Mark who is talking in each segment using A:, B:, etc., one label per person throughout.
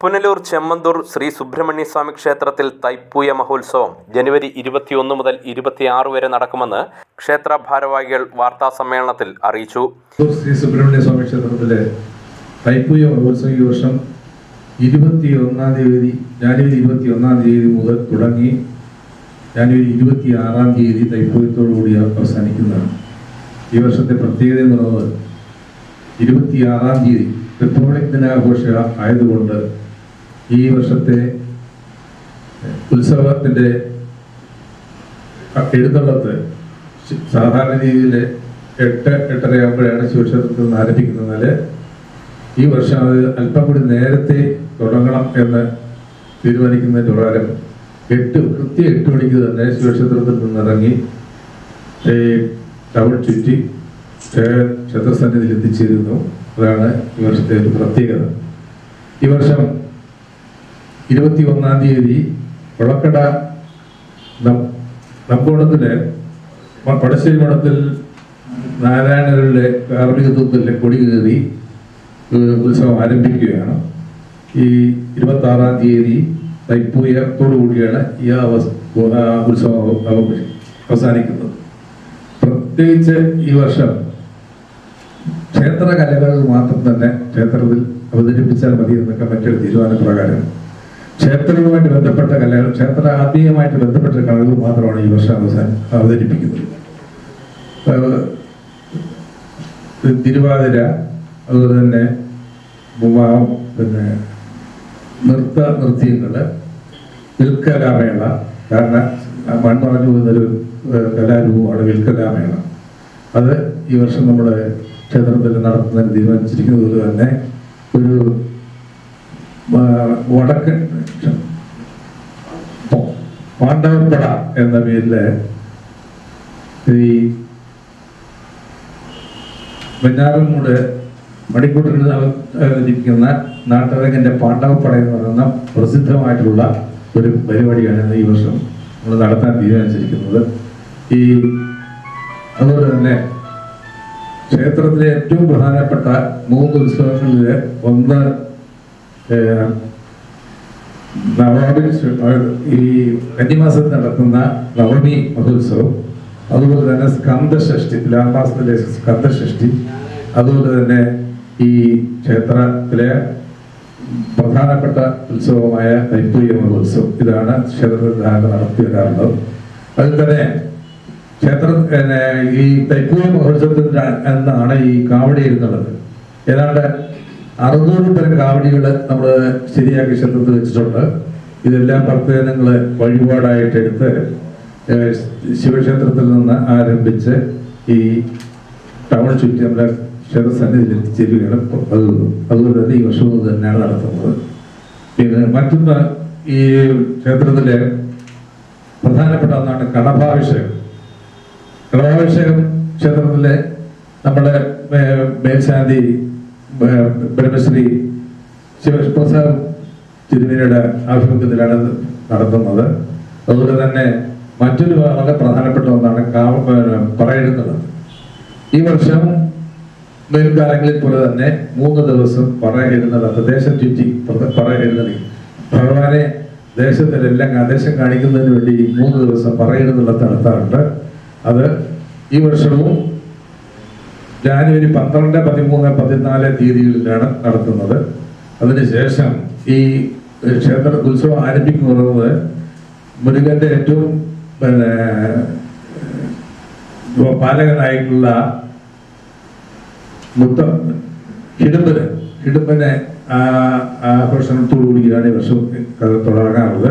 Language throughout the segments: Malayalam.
A: പുനലൂർ ചെമ്മന്തൂർ ശ്രീ സുബ്രഹ്മണ്യ സ്വാമി ക്ഷേത്രത്തിൽ തൈപ്പൂയ മഹോത്സവം ജനുവരി ഇരുപത്തിയൊന്ന് മുതൽ ഇരുപത്തിയാറ് വരെ നടക്കുമെന്ന് ക്ഷേത്ര ഭാരവാഹികൾ വാർത്താ സമ്മേളനത്തിൽ അറിയിച്ചു.
B: ശ്രീ സുബ്രഹ്മണ്യ സ്വാമി ക്ഷേത്രത്തിലെ തൈപ്പൂയ മഹോത്സവം ഈ വർഷം ഇരുപത്തി ഒന്നാം തീയതി ജാനുവരി ഇരുപത്തി ഒന്നാം തീയതി മുതൽ തുടങ്ങി ജാനുവരി ഇരുപത്തി ആറാം തീയതി തൈപ്പൂയത്തോടുകൂടി അവസാനിക്കുന്നതാണ്. ഈ വർഷത്തെ പ്രത്യേകത എന്ന് പറയുന്നത് ഇരുപത്തി ആറാം തീയതി റിപ്പബ്ലിക് ദിനാഘോഷ ആയതുകൊണ്ട് ഈ വർഷത്തെ ഉത്സവത്തിന്റെ എഴുന്നള്ളത്ത് സാധാരണ രീതിയിൽ എട്ട് എട്ടരയാകുമ്പോഴാണ് ശിവക്ഷേത്രത്തിൽ നിന്ന് ഈ വർഷം അത് അല്പം കൂടി നേരത്തെ തുടങ്ങണം എന്ന് തീരുമാനിക്കുന്നതിന്റെ പ്രകാരം എട്ട് കൃത്യ എട്ട് മണിക്ക് തന്നെ ശിവക്ഷേത്രത്തിൽ നിന്നിറങ്ങി ടൗൺ ചുറ്റി ക്ഷേ- ക്ഷേത്രസന്നിധിയിൽ എത്തിച്ചേരുന്നു. അതാണ് ഈ വർഷത്തെ ഒരു പ്രത്യേകത. ഈ വർഷം ഇരുപത്തി ഒന്നാം തീയതി കൊളക്കട നമ്പോടത്തിലെ പടശ്ശേരി മഠത്തിൽ നാരായണരുടെ കാർമ്മികത്വത്തിൽ കൊടി കയറി ഉത്സവം ആരംഭിക്കുകയാണ്. ഈ ഇരുപത്തി ആറാം തീയതി തൈപ്പൂയത്തോടു കൂടിയാണ് ഈ ഉത്സവം അവ- അവ- അവസാനിക്കുന്നത്. പ്രത്യേകിച്ച് ഈ വർഷം ക്ഷേത്ര കലകൾ മാത്രം തന്നെ ക്ഷേത്രത്തിൽ അവതരിപ്പിച്ചാൽ മതി എന്നൊക്കെ മറ്റൊരു തീരുമാനപ്രകാരം ക്ഷേത്രങ്ങളുമായിട്ട് ബന്ധപ്പെട്ട കലകൾ ക്ഷേത്ര ആത്മീയമായിട്ട് ബന്ധപ്പെട്ട കലകൾ മാത്രമാണ് ഈ വർഷം അവസാനം അവതരിപ്പിക്കുന്നത്. തിരുവാതിര അതുപോലെ തന്നെ പിന്നെ നൃത്ത നൃത്യങ്ങൾ വിൽക്കലാമേള കാരണം മൺമറഞ്ഞു പോകുന്നൊരു കലാരൂപമാണ് വിൽക്കലാമേള. അത് ഈ വർഷം നമ്മുടെ ക്ഷേത്രത്തിൽ നടത്തുന്നതിന് തീരുമാനിച്ചിരിക്കുന്നത് പോലെ തന്നെ ഒരു പ- പാണ്ഡവപ്പട എന്ന പേരിൽ ഈ വെഞ്ഞാറമൂട് മണിക്കൂട്ടിൽ അവതരിപ്പിക്കുന്ന നാട്ടരങ്ങന്റെ പാണ്ഡവപ്പട എന്ന് പറയുന്ന പ്രസിദ്ധമായിട്ടുള്ള ഒരു പരിപാടിയാണ് ഈ വർഷം നമ്മൾ നടത്താൻ തീരുമാനിച്ചിരിക്കുന്നത്. ഈ അതുപോലെ തന്നെ ക്ഷേത്രത്തിലെ ഏറ്റവും പ്രധാനപ്പെട്ട മൂന്ന് ഉത്സവങ്ങളിൽ ഒന്ന് ശ്ര- ഈ കന്നിമാസത്തിൽ നടത്തുന്ന നവമി മഹോത്സവം അതുപോലെ തന്നെ സ്കന്ദഷ്ടി തുലാമാസത്തിലെ സ്കന്ദഷ്ടി അതുപോലെ തന്നെ ഈ ക്ഷേത്രത്തിലെ പ്രധാനപ്പെട്ട ഉത്സവമായ തൈപ്പൂയ മഹോത്സവം ഇതാണ് ക്ഷേത്രത്തിൽ നടത്തി വരാറുള്ളത് അതിൽ തന്നെ ക്ഷേത്ര ഈ തൈപ്പൂയ മഹോത്സവത്തിൽ എന്നാണ് ഈ കാവടി എഴുന്നള്ളത് ഏതാണ്ട് അറുന്നൂറ് തരം കാവടികൾ നമ്മൾ ശരിയാക്കി ക്ഷേത്രത്തിൽ വെച്ചിട്ടുണ്ട്. ഇതെല്ലാം ഭക്തജനങ്ങൾ വഴിപാടായിട്ട് എടുത്ത് ശിവക്ഷേത്രത്തിൽ നിന്ന് ആരംഭിച്ച് ഈ ടൗൺ ചുറ്റി നമ്മുടെ ക്ഷേത്ര സന്നിധിയിൽ എത്തിച്ചേരുകയാണ് പതിവ് അതുപോലെ തന്നെ ഈ വർഷവും തന്നെയാണ് നടത്തുന്നത്. പിന്നെ മറ്റൊന്ന് ഈ ക്ഷേത്രത്തിലെ പ്രധാനപ്പെട്ട ഒന്നാണ് കടഭാഭിഷേകം കടഭാഭിഷേകം ക്ഷേത്രത്തിലെ നമ്മുടെ മേൽശാന്തി ബ്രഹ്മശ്രീ ശിവപ്രസാദ് തിരുമേനിയുടെ ആഭിമുഖ്യത്തിലാണ് നടത്തുന്നത്. അതുപോലെ തന്നെ മറ്റൊരു വളരെ പ്രധാനപ്പെട്ട ഒന്നാണ് ഏഹ്, ഈ വർഷം മുൻകാലങ്ങളിൽ പോലെ തന്നെ മൂന്ന് ദിവസം പറയുന്നത് ദേശം ചുറ്റി പറയുന്നത് ഭഗവാനെ ദേശത്തിലെല്ലാം ആദേശം കാണിക്കുന്നതിന് വേണ്ടി മൂന്ന് ദിവസം പറയുന്നത് നടത്താറുണ്ട്. അത് ഈ വർഷവും ജാനുവരി പന്ത്രണ്ട് പതിമൂന്ന് പതിനാല് തീയതികളിലാണ് നടത്തുന്നത്. അതിനുശേഷം ഈ ക്ഷേത്ര ഉത്സവം ആരംഭിക്കുന്നത് മുരുകന്റെ ഏറ്റവും പിന്നെ പാലകനായിട്ടുള്ള മുത്ത ഹിഡുമ്പനെ ആ ആഘോഷത്തോടുകൂടിയാണ് ഈ വർഷം തുടങ്ങാറുള്ളത്.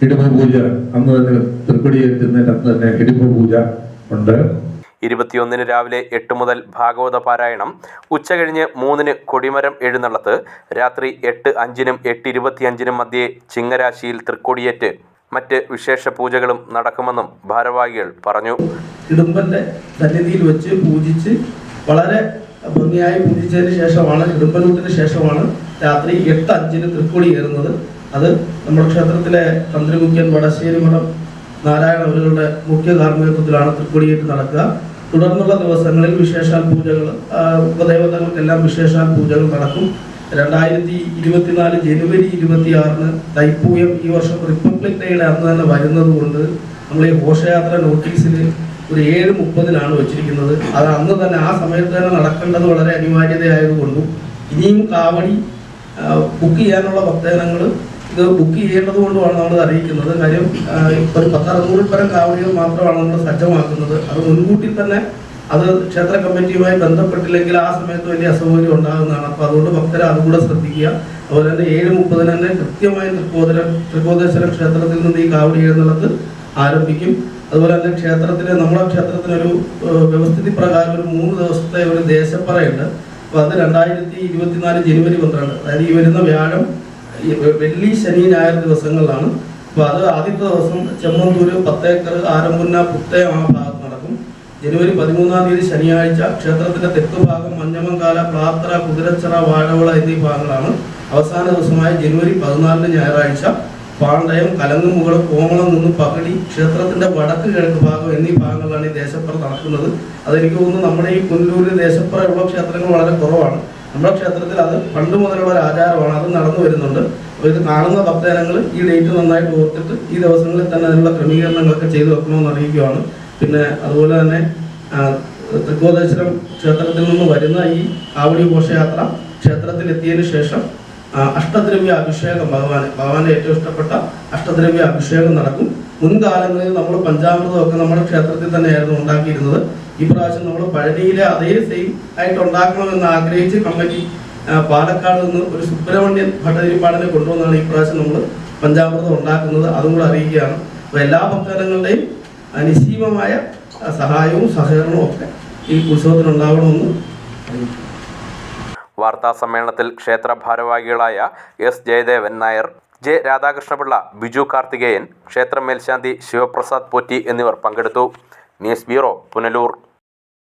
B: ഹിഡുമ്പ പൂജ അന്ന് തന്നെ തൃക്കൊടിയേറ്റുന്നതിന് അന്ന് തന്നെ ഹിഡുമ്പ പൂജ ഉണ്ട്.
A: ഇരുപത്തിയൊന്നിന് രാവിലെ എട്ട് മുതൽ ഭാഗവത പാരായണം ഉച്ചകഴിഞ്ഞ് മൂന്നിന് കൊടിമരം എഴുന്നള്ളത്ത് രാത്രി എട്ട് അഞ്ചിനും എട്ട് ഇരുപത്തിയഞ്ചിനും മധ്യേ ചിങ്ങരാശിയിൽ തൃക്കൊടിയേറ്റ് മറ്റ് വിശേഷ പൂജകളും നടക്കുമെന്നും ഭാരവാഹികൾ പറഞ്ഞു.
C: ഇടുമ്പന്റെ സന്നിധിയിൽ വെച്ച് പൂജിച്ച് വളരെ ഭംഗിയായി പൂജിച്ചതിന് ശേഷമാണ് ഇടുമ്പനൂട്ടിന് ശേഷമാണ് രാത്രി എട്ട് അഞ്ചിന് തൃക്കൊടി കയറുന്നത് അത് നമ്മുടെ ക്ഷേത്രത്തിലെ തന്ത്രിമുഖ്യൻ വടശ്ശേരി മഠം നാരായണ അവരുടെ മുഖ്യ കാർമ്മികത്വത്തിലാണ് തൃക്കൊടിയേറ്റ് നടക്കുക. തുടർന്നുള്ള ദിവസങ്ങളിൽ വിശേഷാൽ പൂജകൾ ഉപദേവതകൾക്കെല്ലാം വിശേഷാൽ പൂജകൾ നടക്കും. രണ്ടായിരത്തി ഇരുപത്തിനാല് ജനുവരി ഇരുപത്തി ആറിന് തൈപ്പൂയം ഈ വർഷം റിപ്പബ്ലിക് ഡേയുടെ അന്ന് തന്നെ വരുന്നത് കൊണ്ട് നമ്മൾ ഈ ഘോഷയാത്ര നോട്ടീസിൽ ഒരു ഏഴ് മുപ്പതിനാണ് വെച്ചിരിക്കുന്നത്. അത് അന്ന് തന്നെ ആ സമയത്ത് തന്നെ നടക്കേണ്ടത് വളരെ അനിവാര്യതയായതുകൊണ്ടും ഇനിയും കാവടി ബുക്ക് ചെയ്യാനുള്ള ഭക്തജനങ്ങൾ ഇത് ബുക്ക് ചെയ്യേണ്ടത് കൊണ്ടുമാണ് നമ്മൾ അറിയിക്കുന്നത്. കാര്യം ഒരു പത്തറുന്നൂറിൽ പരം കാവടികൾ മാത്രമാണ് നമ്മൾ സജ്ജമാക്കുന്നത്. അത് മുൻകൂട്ടി തന്നെ അത് ക്ഷേത്ര കമ്മിറ്റിയുമായി ബന്ധപ്പെട്ടില്ലെങ്കിൽ ആ സമയത്ത് വലിയ അസൗകര്യം ഉണ്ടാകുന്നതാണ്. അപ്പോൾ അതുകൊണ്ട് ഭക്തരെ അതുകൂടെ ശ്രദ്ധിക്കുക. അതുപോലെ തന്നെ ഏഴ് മുപ്പതിന് തന്നെ കൃത്യമായി തൃക്കോതര തൃക്കോതേശ്വര ക്ഷേത്രത്തിൽ നിന്ന് ഈ കാവടി എഴുന്നള്ളത്ത് ആരംഭിക്കും. അതുപോലെ തന്നെ ക്ഷേത്രത്തിലെ നമ്മുടെ ക്ഷേത്രത്തിനൊരു വ്യവസ്ഥിതി പ്രകാരം ഒരു മൂന്ന് ദിവസത്തെ ഒരു ദേശപ്പറയുണ്ട്. അപ്പോൾ അത് രണ്ടായിരത്തി ഇരുപത്തിനാല് ജനുവരി പന്ത്രണ്ട് അതായത് ഈ വരുന്ന വ്യാഴം വെള്ളി ശനി ഞായർ ദിവസങ്ങളിലാണ് അപ്പോൾ അത് ആദ്യത്തെ ദിവസം ചെമ്മന്തൂര് പത്തേക്കർ ആരമ്പുന്ന പുത്തേ ആ ഭാഗത്ത് നടക്കും. ജനുവരി പതിമൂന്നാം തീയതി ശനിയാഴ്ച ക്ഷേത്രത്തിന്റെ തെക്ക് ഭാഗം മഞ്ഞമങ്കാല പ്ലാത്ര കുതിരച്ചിറ വാഴവള എന്നീ ഭാഗങ്ങളാണ് അവസാന ദിവസമായ ജനുവരി പതിനാലിന് ഞായറാഴ്ച. പാണ്ടയം കലങ്ങുമുകൾ കോമളം നിന്ന് പകടി ക്ഷേത്രത്തിന്റെ വടക്ക് കിഴക്ക് ഭാഗം എന്നീ ഭാഗങ്ങളിലാണ് ഈ ദേശപ്പുറ നടക്കുന്നത്. അതെനിക്ക് തോന്നുന്നു നമ്മുടെ ഈ പുല്ലൂരിൽ ദേശപ്പുറയുള്ള ക്ഷേത്രങ്ങൾ വളരെ കുറവാണ്. നമ്മുടെ ക്ഷേത്രത്തിൽ അത് പണ്ട് മുതലുള്ള ഒരു ആചാരമാണ്. അത് നടന്നു വരുന്നുണ്ട്. ഇത് കാണുന്ന ഭക്തജനങ്ങൾ ഈ ഡേറ്റ് നന്നായിട്ട് ഓർത്തിട്ട് ഈ ദിവസങ്ങളിൽ തന്നെ അതിനുള്ള ക്രമീകരണങ്ങളൊക്കെ ചെയ്തു വെക്കണമെന്ന് അറിയിക്കുകയാണ്. പിന്നെ അതുപോലെ തന്നെ തൃക്കോദേശ്വരം ക്ഷേത്രത്തിൽ നിന്ന് വരുന്ന ഈ ആവടി ഘോഷയാത്ര ക്ഷേത്രത്തിൽ എത്തിയതിനു ശേഷം അഷ്ടദ്രവ്യ അഭിഷേകം ഭഗവാൻ ഭഗവാന്റെ ഏറ്റവും ഇഷ്ടപ്പെട്ട അഷ്ടദ്രവ്യ അഭിഷേകം നടക്കും. മുൻകാലങ്ങളിൽ നമ്മൾ പഞ്ചാമൃതമൊക്കെ നമ്മുടെ ക്ഷേത്രത്തിൽ തന്നെയായിരുന്നു ഉണ്ടാക്കിയിരുന്നത്. ഈ പ്രാവശ്യം നമ്മൾ പഴനിയിലെ അതേ സെയിം ആയിട്ട് ഉണ്ടാക്കണമെന്ന് ആഗ്രഹിച്ച് കമ്മിറ്റി പാലക്കാട് നിന്ന് ഒരു സുബ്രഹ്മണ്യൻ ഭട്ടതിരിപ്പാടിനെ കൊണ്ടുവന്നാണ് ഈ പ്രാവശ്യം നമ്മൾ പഞ്ചാമൃതം ഉണ്ടാക്കുന്നത്. അതും കൂടെ അറിയിക്കുകയാണ്. അപ്പോൾ എല്ലാ ഭക്തജനങ്ങളുടെയും അനുസീമമായ സഹായവും സഹകരണവും ഒക്കെ ഈ ഉത്സവത്തിനുണ്ടാവണമെന്ന് അറിയിക്കുന്നു.
A: വാർത്താ സമ്മേളനത്തിൽ ക്ഷേത്ര ഭാരവാഹികളായ എസ് ജയദേവൻ നായർ ജെ രാധാകൃഷ്ണപിള്ള ബിജു കാർത്തികേയൻ ക്ഷേത്ര മേൽശാന്തി ശിവപ്രസാദ് പോറ്റി എന്നിവർ പങ്കെടുത്തു. News bureau Punalur.